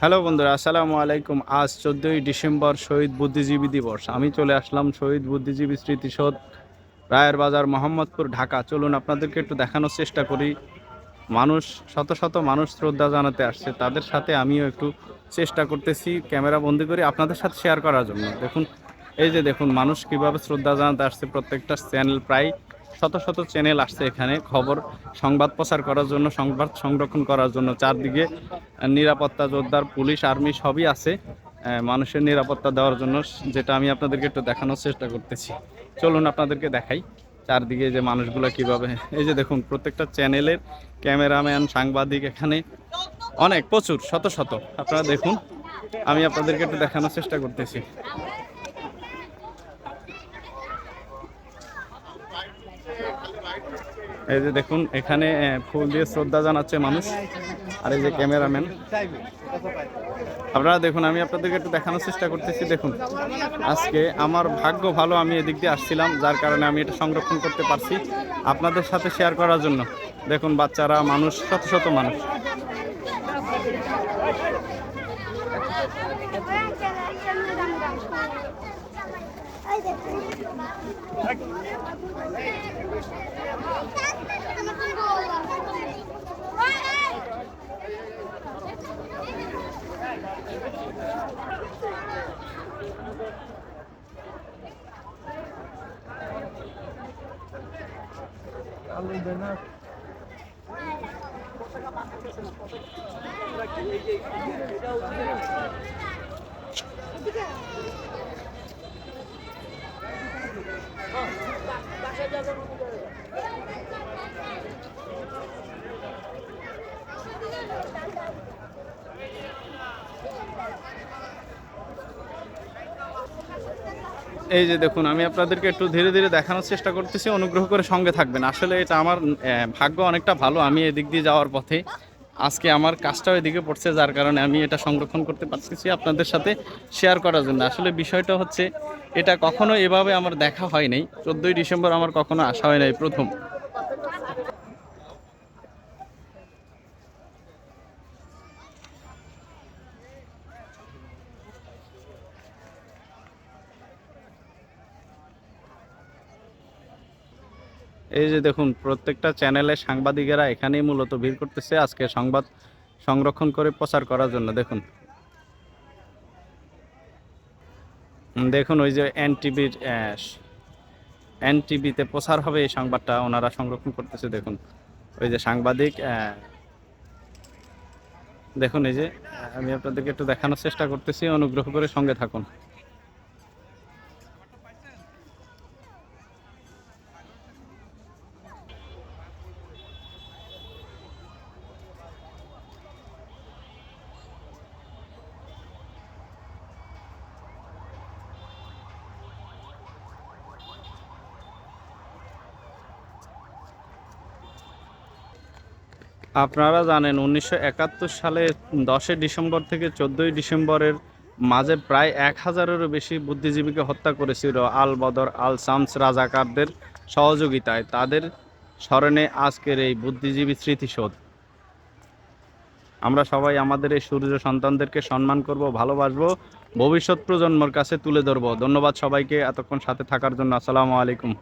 Hello বন্ধুরা, আসসালামু আলাইকুম। আজ চোদ্দোই ডিসেম্বর শহীদ বুদ্ধিজীবী দিবস। আমি চলে আসলাম শহীদ বুদ্ধিজীবী স্মৃতিসৌধ রায়ের বাজার, মোহাম্মদপুর, ঢাকা। চলুন আপনাদেরকে একটু দেখানোর চেষ্টা করি। মানুষ, শত শত মানুষ শ্রদ্ধা জানাতে আসছে। তাদের সাথে আমিও একটু চেষ্টা করতেছি ক্যামেরা বন্দি করে আপনাদের সাথে শেয়ার করার জন্য। দেখুন, এই যে দেখুন, মানুষ কীভাবে শ্রদ্ধা জানাতে আসছে প্রত্যেকটা চ্যানেল প্রায় শত শত চ্যানেল আসছে এখানে। খবর, সংবাদ প্রচার করার জন্য, সংবাদ সংরক্ষণ করার জন্য। চারদিকে নিরাপত্তা যোদ্ধার পুলিশ, আর্মি সবই আছে মানুষের নিরাপত্তা দেওয়ার জন্য, যেটা আমি আপনাদেরকে একটু দেখানোর চেষ্টা করতেছি। চলুন আপনাদেরকে দেখাই চারদিকে যে মানুষগুলো কীভাবে। এই যে দেখুন, প্রত্যেকটা চ্যানেলের ক্যামেরাম্যান সাংবাদিক এখানে অনেক, প্রচুর, শত শত। আপনারা দেখুন, আমি আপনাদেরকে একটু দেখানোর চেষ্টা করতেছি। এই যে দেখুন, এখানে ফুল দিয়ে শ্রদ্ধা জানাচ্ছে মানুষ। আর এই যে ক্যামেরাম্যান। আপনারা দেখুন, আমি আপনাদেরকে একটু দেখানোর চেষ্টা করতেছি, দেখুন। আজকে আমার ভাগ্য ভালো, আমি এদিক দিয়ে আসছিলাম, যার কারণে আমি এটা সংরক্ষণ করতে পারছি আপনাদের সাথে শেয়ার করার জন্য। দেখুন, বাচ্চারা, মানুষ, শত শত মানুষ। আলু দেয় না Thank you. এই যে দেখুন, আমি আপনাদেরকে একটু ধীরে ধীরে দেখানোর চেষ্টা করতেছি, অনুগ্রহ করে সঙ্গে থাকবেন। আসলে এটা আমার ভাগ্য অনেকটা ভালো, আমি এদিক দিয়ে যাওয়ার পথে। আজকে আমার কাজটাও এদিকে পড়ছে, যার কারণে আমি এটা সংরক্ষণ করতে পারতেছি আপনাদের সাথে শেয়ার করার জন্য। আসলে বিষয়টা হচ্ছে, এটা কখনো এভাবে আমার দেখা হয় নাই। চোদ্দোই ডিসেম্বর আমার কখনো আসা হয় নাই প্রথম। এই যে দেখুন, প্রত্যেকটা চ্যানেলে সাংবাদিকেরা এখানেই মূলত ভিড় করতেছে। আজকে সংবাদ সংরক্ষণ করে প্রচার করার জন্য, দেখুন। দেখুন, ওই যে এন টিভির এন টিভিতে প্রচার হবে এই সংবাদটা, ওনারা সংরক্ষণ করতেছে, দেখুন। ওই যে সাংবাদিক দেখুন, এই যে, আমি আপনাদেরকে একটু দেখানোর চেষ্টা করতেছি, অনুগ্রহ করে সঙ্গে থাকুন। আপনারা জানেন উনিশশো একাত্তর সালে দশই ডিসেম্বর থেকে চোদ্দোই ডিসেম্বরের মাঝে প্রায় এক হাজারেরও বেশি বুদ্ধিজীবীকে হত্যা করেছিল আল বদর, আল শামস রাজাকারদের সহযোগিতায়। তাদের স্মরণে আজকের এই বুদ্ধিজীবী স্মৃতিসৌধ। আমরা সবাই আমাদের এই সূর্য সন্তানদেরকে সম্মান করব, ভালোবাসবো, ভবিষ্যৎ প্রজন্মর কাছে তুলে ধরবো। ধন্যবাদ সবাইকে এতক্ষণ সাথে থাকার জন্য। আসসালামু আলাইকুম।